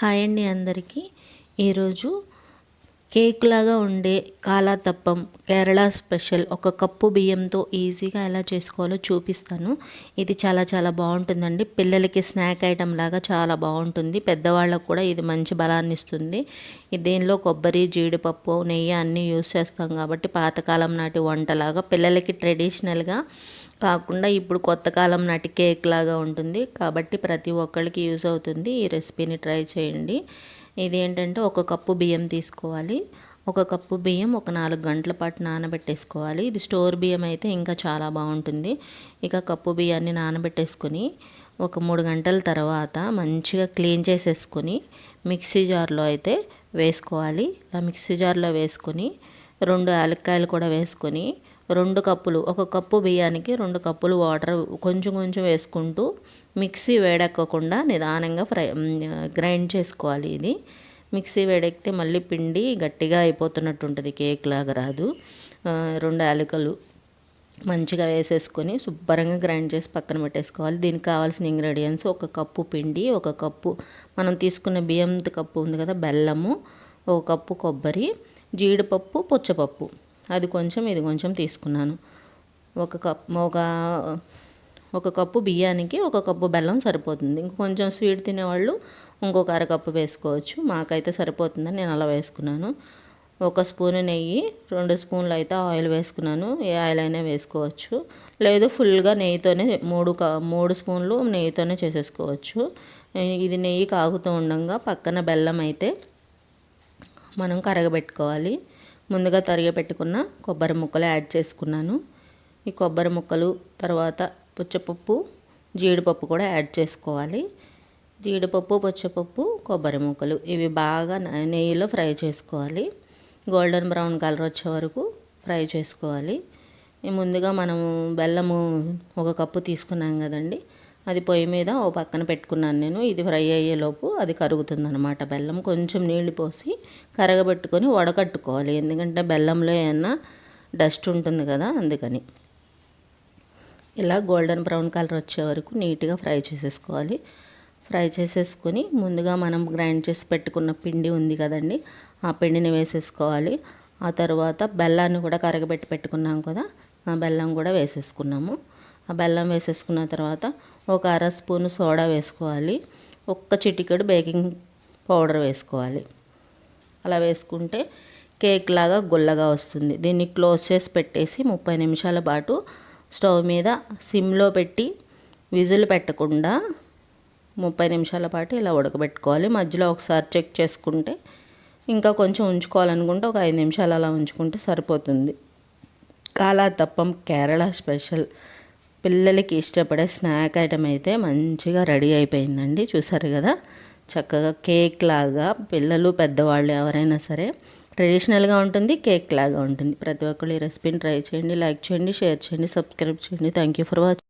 Hi అండి అందరికీ. ఈరోజు కేక్ లాగా ఉండే కాలాతప్పం కేరళ స్పెషల్ ఒక కప్పు బియ్యంతో ఈజీగా ఎలా చేసుకోవాలో చూపిస్తాను. ఇది చాలా చాలా బాగుంటుందండి. పిల్లలకి స్నాక్ ఐటెం లాగా చాలా బాగుంటుంది. పెద్దవాళ్ళకు కూడా ఇది మంచి బలాన్ని ఇస్తుంది. దీనిలో కొబ్బరి జీడిపప్పు నెయ్యి అన్నీ యూస్ చేస్తాం కాబట్టి పాతకాలం నాటి వంటలాగా పిల్లలకి ట్రెడిషనల్గా కాకుండా ఇప్పుడు కొత్త కాలం నాటి కేక్ లాగా ఉంటుంది. కాబట్టి ప్రతి ఒక్కరికి యూస్ అవుతుంది. ఈ రెసిపీని ట్రై చేయండి. ఇది ఏంటంటే ఒక కప్పు బియ్యం తీసుకోవాలి. ఒక కప్పు బియ్యం ఒక నాలుగు గంటల పాటు నానబెట్టేసుకోవాలి. ఇది స్టోర్ బియ్యం అయితే ఇంకా చాలా బాగుంటుంది. ఇక కప్పు బియ్యాన్ని నానబెట్టేసుకొని ఒక మూడు గంటల తర్వాత మంచిగా క్లీన్ చేసేసుకొని మిక్సీ జార్లో అయితే వేసుకోవాలి. ఇలా మిక్సీ జార్లో వేసుకొని రెండు యాలక్కాయలు కూడా వేసుకొని రెండు కప్పులు ఒక కప్పు బియ్యానికి రెండు కప్పులు వాటర్ కొంచెం కొంచెం వేసుకుంటూ మిక్సీ వేడెక్కకుండా నిదానంగా ఫ్రై గ్రైండ్ చేసుకోవాలి ఇది. మిక్సీ వేడెక్కితే మళ్ళీ పిండి గట్టిగా అయిపోతున్నట్టు ఉంటుంది కేక్ లాగా రాదు. రెండు యాలకులు మంచిగా వేసేసుకొని శుభ్రంగా గ్రైండ్ చేసి పక్కన పెట్టేసుకోవాలి. దీనికి కావాల్సిన ఇంగ్రీడియంట్స్ ఒక కప్పు పిండి ఒక కప్పు మనం తీసుకున్న బియ్యం కప్పు ఉంది కదా బెల్లము ఒక కప్పు కొబ్బరి జీడిపప్పు పుచ్చపప్పు. అది కొంచెం ఇది కొంచెం తీసుకున్నాను. ఒక కప్ ఒక ఒక కప్పు బియ్యానికి ఒక కప్పు బెల్లం సరిపోతుంది. ఇంక కొంచెం స్వీట్ తినేవాళ్ళు ఇంకొక అరకప్పు వేసుకోవచ్చు. మాకైతే సరిపోతుందని నేను అలా వేసుకున్నాను. ఒక స్పూన్ నెయ్యి రెండు స్పూన్లు అయితే ఆయిల్ వేసుకున్నాను. ఏ ఆయిల్ అయినా వేసుకోవచ్చు. లేదు ఫుల్గా నెయ్యితోనే మూడు మూడు స్పూన్లు నెయ్యితోనే చేసేసుకోవచ్చు. ఇది నెయ్యి కాగుతూ ఉండగా పక్కన బెల్లం అయితే మనం కరగబెట్టుకోవాలి. ముందుగా తరిగి పెట్టుకున్న కొబ్బరి ముక్కలు యాడ్ చేసుకున్నాను. ఈ కొబ్బరి ముక్కలు తర్వాత పుచ్చపప్పు జీడిపప్పు కూడా యాడ్ చేసుకోవాలి. జీడిపప్పు పుచ్చపప్పు కొబ్బరి ముక్కలు ఇవి బాగా నెయ్యిలో ఫ్రై చేసుకోవాలి. గోల్డెన్ బ్రౌన్ కలర్ వచ్చే వరకు ఫ్రై చేసుకోవాలి. ముందుగా మనము బెల్లము ఒక కప్పు తీసుకున్నాం కదండి. అది పొయ్యి మీద ఓ పక్కన పెట్టుకున్నాను నేను. ఇది ఫ్రై అయ్యేలోపు అది కరుగుతుందనమాట బెల్లం. కొంచెం నీళ్ళు పోసి కరగబెట్టుకొని వడకట్టుకోవాలి. ఎందుకంటే బెల్లంలో ఏమన్నా డస్ట్ ఉంటుంది కదా అందుకని. ఇలా గోల్డెన్ బ్రౌన్ కలర్ వచ్చే వరకు నీట్గా ఫ్రై చేసేసుకోవాలి. ఫ్రై చేసేసుకొని ముందుగా మనం గ్రైండ్ చేసి పెట్టుకున్న పిండి ఉంది కదండి ఆ పిండిని వేసేసుకోవాలి. ఆ తర్వాత బెల్లాన్ని కూడా కరగబెట్టి పెట్టుకున్నాం కదా ఆ బెల్లం కూడా వేసేసుకున్నాము. ఆ బెల్లం వేసేసుకున్న తర్వాత ఒక అర స్పూను సోడా వేసుకోవాలి. ఒక్క చిటికెడు బేకింగ్ పౌడర్ వేసుకోవాలి. అలా వేసుకుంటే కేక్ లాగా గుల్లగా వస్తుంది. దీన్ని క్లోజ్ చేసి పెట్టేసి ముప్పై నిమిషాల పాటు స్టవ్ మీద సిమ్లో పెట్టి విజులు పెట్టకుండా ముప్పై నిమిషాల పాటు ఇలా ఉడకబెట్టుకోవాలి. మధ్యలో ఒకసారి చెక్ చేసుకుంటే ఇంకా కొంచెం ఉంచుకోవాలనుకుంటే ఒక ఐదు నిమిషాలు అలా ఉంచుకుంటే సరిపోతుంది. కాలా తప్పం కేరళ స్పెషల్ పిల్లలకి ఇష్టపడే స్నాక్ ఐటమ్ అయితే మంచిగా రెడీ అయిపోయిందండి. చూసారు కదా? చక్కగా కేక్ లాగా పిల్లలు పెద్దవాళ్ళు ఎవరైనా సరే ట్రెడిషనల్గా ఉంటుంది కేక్ లాగా ఉంటుంది. ప్రతి ఒక్కరు ఈ రెసిపీని ట్రై చేయండి లైక్ చేయండి షేర్ చేయండి సబ్స్క్రైబ్ చేయండి. Thank you for watching